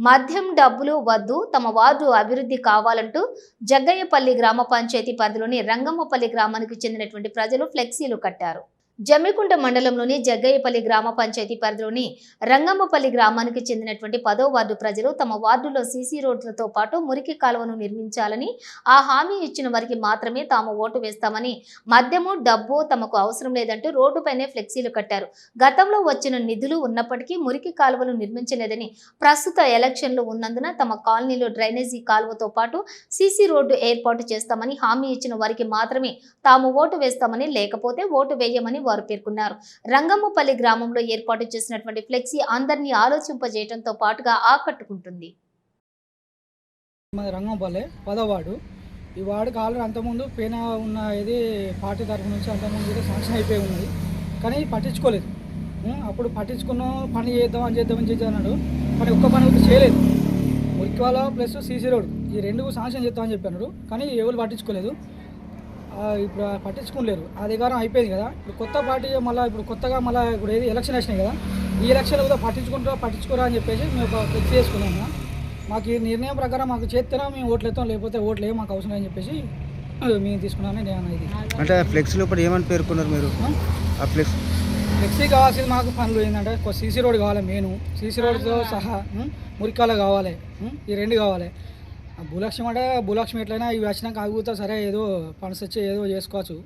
మద్యం డబ్బులు వద్దు తమ వార్డు అభివృద్ధి కావాలంటూ జగ్గయ్యపల్లి గ్రామ పంచాయతీ పరిధిలోని రంగమ్మపల్లి గ్రామానికి చెందినటువంటి ప్రజలు ఫ్లెక్సీలు కట్టారు. జమ్మికుంట మండలంలోని జగ్గయ్యపల్లి గ్రామ పంచాయతీ పరిధిలోని రంగమ్మపల్లి గ్రామానికి చెందినటువంటి పదో వార్డు ప్రజలు తమ వార్డులో సీసీ రోడ్లతో పాటు మురికి కాలువను నిర్మించాలని ఆ హామీ ఇచ్చిన వారికి మాత్రమే తాము ఓటు వేస్తామని మద్యము డబ్బు తమకు అవసరం లేదంటూ రోడ్డుపైనే ఫ్లెక్సీలు కట్టారు. గతంలో వచ్చిన నిధులు ఉన్నప్పటికీ మురికి కాలువలు నిర్మించలేదని ప్రస్తుత ఎలక్షన్లు ఉన్నందున తమ కాలనీలో డ్రైనేజీ కాలువతో పాటు సీసీ రోడ్డు ఏర్పాటు చేస్తామని హామీ ఇచ్చిన వారికి మాత్రమే తాము ఓటు వేస్తామని లేకపోతే ఓటు వేయమని వారు పేర్కొన్నారు. రంగమ్మపల్లి గ్రామంలో ఏర్పాటు చేసినటువంటి ఫ్లెక్సీ అందరినీ ఆలోచింపజేయడంతో పాటుగా ఆకట్టుకుంటుంది. మాది రంగంపల్లె పదవాడు ఈ వార్డుకి ఆల్రెడీ అంతకుముందు పేన ఉన్న ఇది పార్టీ తరఫు నుంచి అంతకుముందు కూడా శాంక్షన్ అయిపోయి ఉన్నది. కానీ పట్టించుకోలేదు. అప్పుడు పట్టించుకున్నాం పని చేద్దాం అని చేద్దాం అని చేద్దాం అన్నాడు. కానీ ఒక్క పని కూడా చేయలేదు. మురికివాల ప్లస్ సీసీ రోడ్. ఈ రెండు శాంక్షన్ చేద్దామని చెప్పాడు కానీ ఎవరు పట్టించుకోలేదు. ఇప్పుడు పట్టించుకోలేరు ఆ అధికారం అయిపోయింది కదా ఇప్పుడు కొత్త పార్టీ మళ్ళీ ఇప్పుడు కొత్తగా మళ్ళీ ఇప్పుడు ఏది ఎలక్షన్ వచ్చినాయి కదా ఈ ఎలక్షన్లు కూడా పట్టించుకుంటారా పట్టించుకోరా అని చెప్పేసి మేము ఒక ఫిక్స్ చేసుకున్నాము మాకు ఈ నిర్ణయం ప్రకారం మాకు చేస్తేనే మేము ఓట్లు ఎత్తాం లేకపోతే ఓట్లు ఏం మాకు అవసరం అని చెప్పేసి మేము తీసుకున్నామని నేను ఇది అంటే ఫ్లెక్స్ లోపల ఏమని పేర్కొన్నారు మీరు ఆ? ఫ్లెక్స్ ఫ్లెక్సీ కావాల్సింది మాకు పనులు ఏంటంటే సీసీ రోడ్ కావాలి మెయిన్ సీసీ రోడ్తో సహా? మురికాల కావాలి? ఈ రెండు కావాలి భూలక్ష్మి అంటే భూలక్ష్మి ఎట్లయినా ఇవి వచ్చినాక ఆగుతా సరే ఏదో ఫండ్స్ వచ్చి ఏదో చేసుకోవచ్చు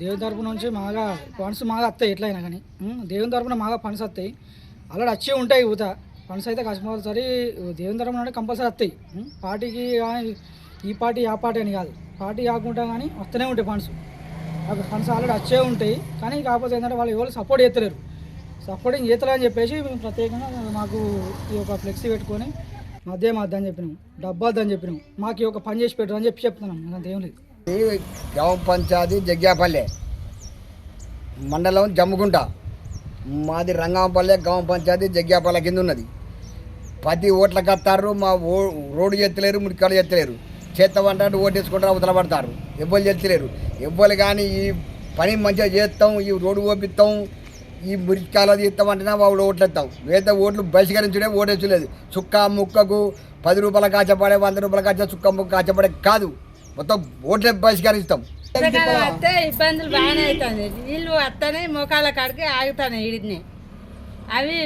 దేవుని తరపు నుంచి మాగా ఫండ్స్ మాగా వస్తాయి ఎట్లయినా కానీ దేవుని తరపున మాగా ఫండ్స్ వస్తాయి. అలా వచ్చి ఉంటాయి ఊత. ఫండ్స్ అయితే కంపల్సరీ దేవుని తరపున అంటే కంపల్సరీ వస్తాయి పార్టీకి కానీ ఈ పార్టీ ఆ పార్టీ అని కాదు. పార్టీ కాకుండా కానీ వస్తూనే ఉంటాయి ఫండ్స్. అక్కడ ఫండ్స్ ఆల్రెడీ వచ్చే ఉంటాయి. కానీ కాకపోతే ఏంటంటే వాళ్ళు ఎవరు సపోర్ట్ చేస్తలేరు. సపోర్టింగ్ చేస్తలేరు అని చెప్పేసి మేము ప్రత్యేకంగా మాకు ఈ యొక్క ఫ్లెక్సీ పెట్టుకొని అదే మధ్య చెప్పినాం. డబ్బా అని చెప్పినాం. మాకు ఒక పని చేసి పెట్టరు అని చెప్పి చెప్తున్నాం. అంతేం లేదు. గ్రామ పంచాయతీ జగ్గాపల్లె మండలం జమ్ముకుంట. మాది రంగంపల్లె గ్రామ పంచాయతీ జగ్గాపల్లె కింద ఉన్నది. పది ఓట్ల కట్టారు మా ఓ రోడ్డు ఎత్తలేరు ముడికాడు ఎత్తలేరు. చేస్తామంటే ఓటేసుకుంటారు అవతల పడతారు. ఎవ్వరు ఎత్తలేరు ఎవ్వరు కానీ ఈ పని మంచిగా చేస్తాం ఈ రోడ్డు ఓపిస్తాం ఈ మురికాల తీస్తాం అంటేనే వాళ్ళు ఓట్లు ఎత్తాం వేత ఓట్లు బహిష్కరించడే ఓటేసలేదు చుక్క ముక్కకు పది రూపాయల కాచపడే వంద రూపాయల కాచ చుక్క ముక్క కాచపడే కాదు. మొత్తం ఓట్లే బహిష్కరిస్తాం. వస్తే ఇబ్బందులు బాగానే అవుతుంది. నీళ్ళు వస్తానే మోకాళ్ళ కాడికి ఆగుతాయి ఇడిని అవి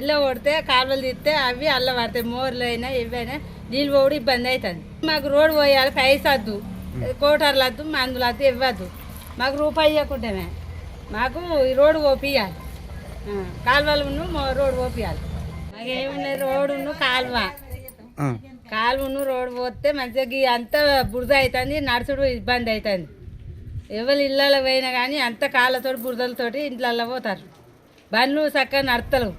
ఎల్ల కొడితే కాలువలు తీస్తే అవి అల్ల పడతాయి. మోర్లు అయినా ఇవైనా నీళ్ళు పోడు ఇబ్బంది అవుతుంది. మాకు రోడ్డు పోయాలి పైసద్దు కోటర్లు వద్దు మందులు వద్దు ఇవ్వద్దు. మాకు రూపాయి ఇవ్వకుండామే మాకు ఈ రోడ్డు పోపియాలి కాలువలు రోడ్డు పోపియాలి మాకేమున్నాయి రోడ్డును కాలువ. కాలువను రోడ్డు పోతే మంచిగా అంతా బురద అవుతుంది నడుచుడు ఇబ్బంది అవుతుంది ఎవరు ఇళ్ళలో పోయినా కానీ అంత కాళ్ళతోటి బురదలతోటి ఇంట్లల్లో పోతారు. బండ్లు చక్కగా నడతలు